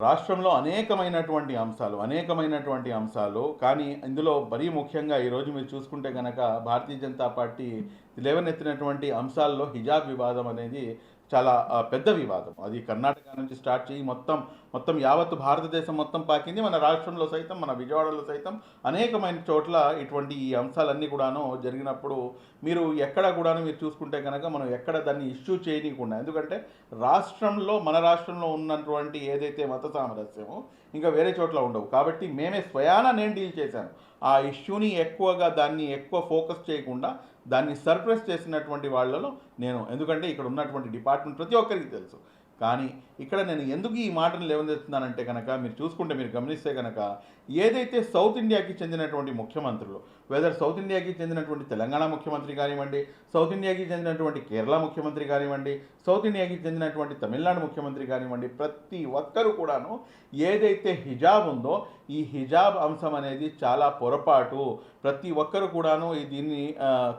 రాష్ట్రంలో అనేకమైనటువంటి అంశాలు అనేకమైనటువంటి అంశాలు కానీ ఇందులో మరీ ముఖ్యంగా ఈరోజు మీరు చూసుకుంటే కనుక భారతీయ జనతా పార్టీ లేవనెత్తినటువంటి అంశాల్లో హిజాబ్ వివాదం అనేది చాలా పెద్ద వివాదం. అది కర్ణాటక నుంచి స్టార్ట్ చేయి మొత్తం మొత్తం యావత్తు భారతదేశం మొత్తం పాకింది మన రాష్ట్రంలో సైతం మన విజయవాడలో సైతం అనేకమైన చోట్ల ఇటువంటి ఈ అంశాలన్నీ కూడాను జరిగినప్పుడు మీరు ఎక్కడ కూడాను మీరు చూసుకుంటే కనుక మనం ఎక్కడ దాన్ని ఇష్యూ చేయనీయకుండా ఎందుకంటే రాష్ట్రంలో మన రాష్ట్రంలో ఉన్నటువంటి ఏదైతే మత సామరస్యమో ఇంకా వేరే చోట్ల ఉండవు. కాబట్టి మేమే స్వయాన నేను డీల్ చేశాను. ఆ ఇష్యూని ఎక్కువగా దాన్ని ఎక్కువ ఫోకస్ చేయకుండా దాన్ని సర్ప్రైజ్ చేసినటువంటి వాళ్ళలో నేను. ఎందుకంటే ఇక్కడ ఉన్నటువంటి డిపార్ట్మెంట్ ప్రతి ఒక్కరికి తెలుసు. కానీ ఇక్కడ నేను ఎందుకు ఈ మాటను లేవనెత్తున్నానంటే కనుక మీరు చూసుకుంటే మీరు గమనిస్తే కనుక ఏదైతే సౌత్ ఇండియాకి చెందినటువంటి ముఖ్యమంత్రులు వెదర్ సౌత్ ఇండియాకి చెందినటువంటి తెలంగాణ ముఖ్యమంత్రి కానివ్వండి సౌత్ ఇండియాకి చెందినటువంటి కేరళ ముఖ్యమంత్రి కానివ్వండి సౌత్ ఇండియాకి చెందినటువంటి తమిళనాడు ముఖ్యమంత్రి కానివ్వండి ప్రతి ఒక్కరు కూడాను ఏదైతే హిజాబ్ ఉందో ఈ హిజాబ్ అంశం అనేది చాలా పొరపాటు. ప్రతి ఒక్కరు కూడాను దీన్ని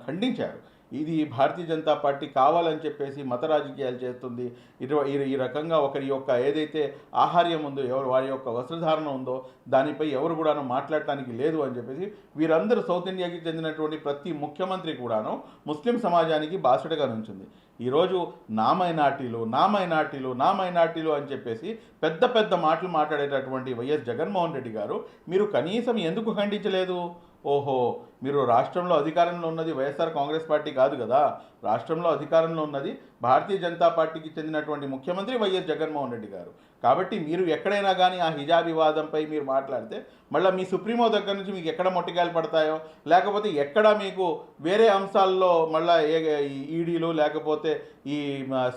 ఖండించారు. ఇది భారతీయ జనతా పార్టీ కావాలని చెప్పేసి మత రాజకీయాలు చేస్తుంది. ఇరు- ఈ ఈ రకంగా ఒకరి యొక్క ఏదైతే ఆహార్యం ఉందో ఎవరు వారి యొక్క వస్త్రధారణ ఉందో దానిపై ఎవరు కూడాను మాట్లాడటానికి లేదు అని చెప్పేసి వీరందరూ సౌత్ ఇండియాకి చెందినటువంటి ప్రతి ముఖ్యమంత్రి కూడాను ముస్లిం సమాజానికి బాసుడుగా నుంచింది. ఈరోజు నా మైనార్టీలు నా మైనార్టీలు నా మైనార్టీలు అని చెప్పేసి పెద్ద పెద్ద మాటలు మాట్లాడేటటువంటి వైఎస్ జగన్మోహన్ రెడ్డి గారు మీరు కనీసం ఎందుకు ఖండించలేదు? ఓహో మీరు రాష్ట్రంలో అధికారంలో ఉన్నది వైఎస్ఆర్ కాంగ్రెస్ పార్టీ కాదు కదా. రాష్ట్రంలో అధికారంలో ఉన్నది భారతీయ జనతా పార్టీకి చెందినటువంటి ముఖ్యమంత్రి వైఎస్ జగన్మోహన్ రెడ్డి గారు. కాబట్టి మీరు ఎక్కడైనా కానీ ఆ హిజాబ్ వివాదంపై మీరు మాట్లాడితే మళ్ళీ మీ సుప్రీమో దగ్గర నుంచి మీకు ఎక్కడ మొట్టికాయలు పడతాయో లేకపోతే ఎక్కడ మీకు వేరే అంశాల్లో మళ్ళీ ఏ ఈడీలు లేకపోతే ఈ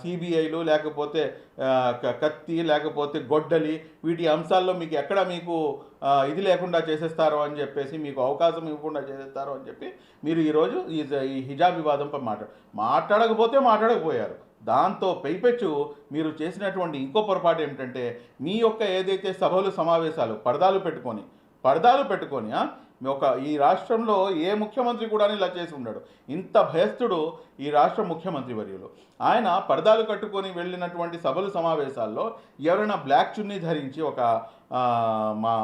సిబిఐలు లేకపోతే కత్తి లేకపోతే గొడ్డలి వీటి అంశాల్లో మీకు ఎక్కడ మీకు ఇది లేకుండా చేసేస్తారో అని చెప్పేసి మీకు అవకాశం ఇవ్వకుండా చేసేస్తారో అని చెప్పి మీరు ఈరోజు ఈ ఈ హిజాబ్ వివాదంపై మాట్లాడ మాట్లాడకపోతే మాట్లాడకపోయారు. దాంతో పైపెచ్చు మీరు చేసినటువంటి ఇంకో పొరపాటు ఏమిటంటే మీ యొక్క ఏదైతే సభలు సమావేశాలు పరదాలు పెట్టుకొని పరదాలు పెట్టుకొని ఒక ఈ రాష్ట్రంలో ఏ ముఖ్యమంత్రి కూడా ఇలా చేసి ఉన్నాడు ఇంత భయస్థుడు ఈ రాష్ట్ర ముఖ్యమంత్రి వర్యులు. ఆయన పరదాలు కట్టుకొని వెళ్ళినటువంటి సభలు సమావేశాల్లో ఎవరైనా బ్లాక్ చున్నీ ధరించి ఒక మా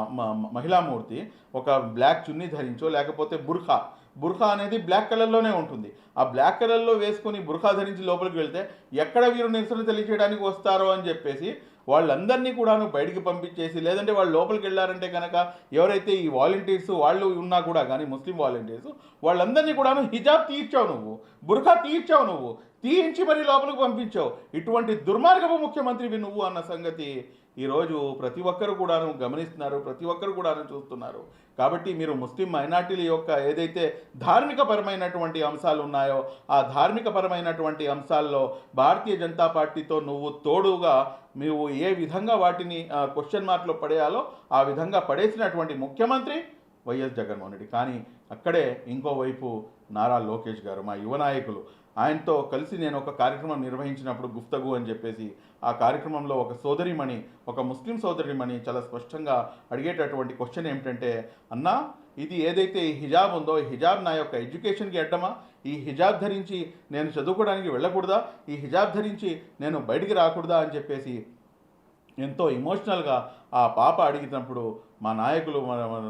మహిళామూర్తి ఒక బ్లాక్ చున్నీ ధరించో లేకపోతే బుర్ఖా బుర్ఖా అనేది బ్లాక్ కలర్లోనే ఉంటుంది. ఆ బ్లాక్ కలర్లో వేసుకొని బుర్ఖా ధరించి లోపలికి వెళ్తే ఎక్కడ వీరు నిరసన తెలియజేయడానికి వస్తారో అని చెప్పేసి వాళ్ళందరినీ కూడాను బయటికి పంపించేసి లేదంటే వాళ్ళు లోపలికి వెళ్ళారంటే కనుక ఎవరైతే ఈ వాలంటీర్స్ వాళ్ళు ఉన్నా కూడా కానీ ముస్లిం వాలంటీర్స్ వాళ్ళందరినీ కూడాను హిజాబ్ తీర్చావు నువ్వు బుర్ఖా తీర్చావు నువ్వు తీయించి మరీ లోపలికి పంపించావు. ఇటువంటి దుర్మార్గపు ముఖ్యమంత్రివి నువ్వు అన్న సంగతి ఈరోజు ప్రతి ఒక్కరు కూడాను గమనిస్తున్నారు ప్రతి ఒక్కరు కూడాను చూస్తున్నారు. కాబట్టి మీరు ముస్లిం మైనార్టీల యొక్క ఏదైతే ధార్మికపరమైనటువంటి అంశాలు ఉన్నాయో ఆ ధార్మికపరమైనటువంటి అంశాల్లో భారతీయ జనతా పార్టీతో నువ్వు తోడుగా నువ్వు ఏ విధంగా వాటిని క్వశ్చన్ మార్క్లో పడేయాలో ఆ విధంగా పడేసినటువంటి ముఖ్యమంత్రి వైఎస్ జగన్మోహన్ రెడ్డి. కానీ అక్కడే ఇంకోవైపు నారా లోకేష్ గారు మా యువ నాయకులు. ఆయనతో కలిసి నేను ఒక కార్యక్రమం నిర్వహించినప్పుడు గుఫ్తగు అని చెప్పేసి ఆ కార్యక్రమంలో ఒక సోదరిమణి ఒక ముస్లిం సోదరిమణి చాలా స్పష్టంగా అడిగేటటువంటి క్వశ్చన్ ఏమిటంటే అన్నా ఇది ఏదైతే ఈ హిజాబ్ ఉందో ఈ హిజాబ్ నా యొక్క ఎడ్యుకేషన్కి అడ్డమా? ఈ హిజాబ్ ధరించి నేను చదువుకోవడానికి వెళ్ళకూడదా? ఈ హిజాబ్ ధరించి నేను బయటికి రాకూడదా? అని చెప్పేసి ఎంతో ఇమోషనల్గా ఆ పాప అడిగినప్పుడు మా నాయకులు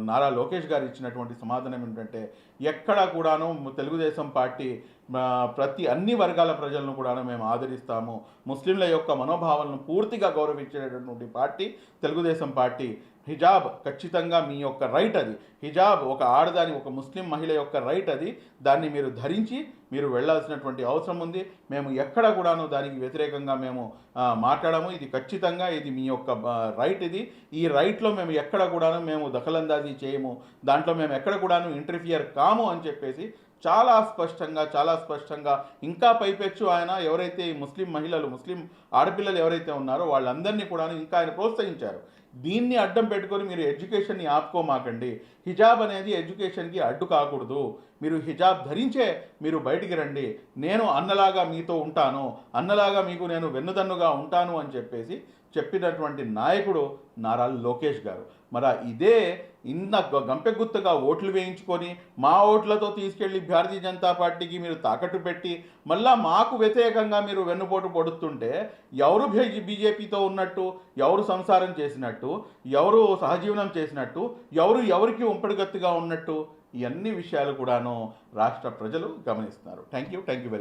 నారా లోకేష్ గారు ఇచ్చినటువంటి సమాధానం ఏంటంటే ఎక్కడా కూడాను తెలుగుదేశం పార్టీ ప్రతి అన్ని వర్గాల ప్రజలను కూడాను మేము ఆదరిస్తాము. ముస్లింల యొక్క మనోభావాలను పూర్తిగా గౌరవించేటటువంటి పార్టీ తెలుగుదేశం పార్టీ. హిజాబ్ ఖచ్చితంగా మీ యొక్క రైట్ అది. హిజాబ్ ఒక ఆడదాని ఒక ముస్లిం మహిళ యొక్క రైట్ అది. దాన్ని మీరు ధరించి మీరు వెళ్ళాల్సినటువంటి అవసరం ఉంది. మేము ఎక్కడ కూడాను దానికి వ్యతిరేకంగా మేము మాట్లాడము. ఇది ఖచ్చితంగా ఇది మీ యొక్క రైట్ ఇది. ఈ రైట్లో మేము ఎక్కడ కూడాను మేము దఖలందాజీ చేయము. దాంట్లో మేము ఎక్కడ కూడాను ఇంటర్ఫియర్ కాము అని చెప్పేసి చాలా స్పష్టంగా చాలా స్పష్టంగా ఇంకా పైపెచ్చు ఆయన ఎవరైతే ఈ ముస్లిం మహిళలు ముస్లిం ఆడపిల్లలు ఎవరైతే ఉన్నారో వాళ్ళందరినీ కూడా ఇంకా ఆయన ప్రోత్సహించారు. దీన్ని అడ్డం పెట్టుకొని మీరు ఎడ్యుకేషన్ని ఆపుకోమాకండి. హిజాబ్ అనేది ఎడ్యుకేషన్కి అడ్డు కాకూడదు. మీరు హిజాబ్ ధరించే మీరు బయటికి రండి. నేను అన్నలాగా మీతో ఉంటాను. అన్నలాగా మీకు నేను వెన్నుదన్నుగా ఉంటాను అని చెప్పేసి చెప్పినటువంటి నాయకుడు నారా లోకేష్ గారు. మరి ఇదే ఇంత గంపెగుత్తగా ఓట్లు వేయించుకొని మా ఓట్లతో తీసుకెళ్ళి భారతీయ జనతా పార్టీకి మీరు తాకట్టు పెట్టి మళ్ళా మాకు వ్యతిరేకంగా మీరు వెన్నుపోటు పొడుస్తుంటే ఎవరు బీజేపీతో ఉన్నట్టు ఎవరు సంసారం చేసినట్టు ఎవరు సహజీవనం చేసినట్టు ఎవరు ఎవరికి ఉంపడిగత్తుగా ఉన్నట్టు ఇవన్నీ విషయాలు కూడాను రాష్ట్ర ప్రజలు గమనిస్తున్నారు. Thank you thank you very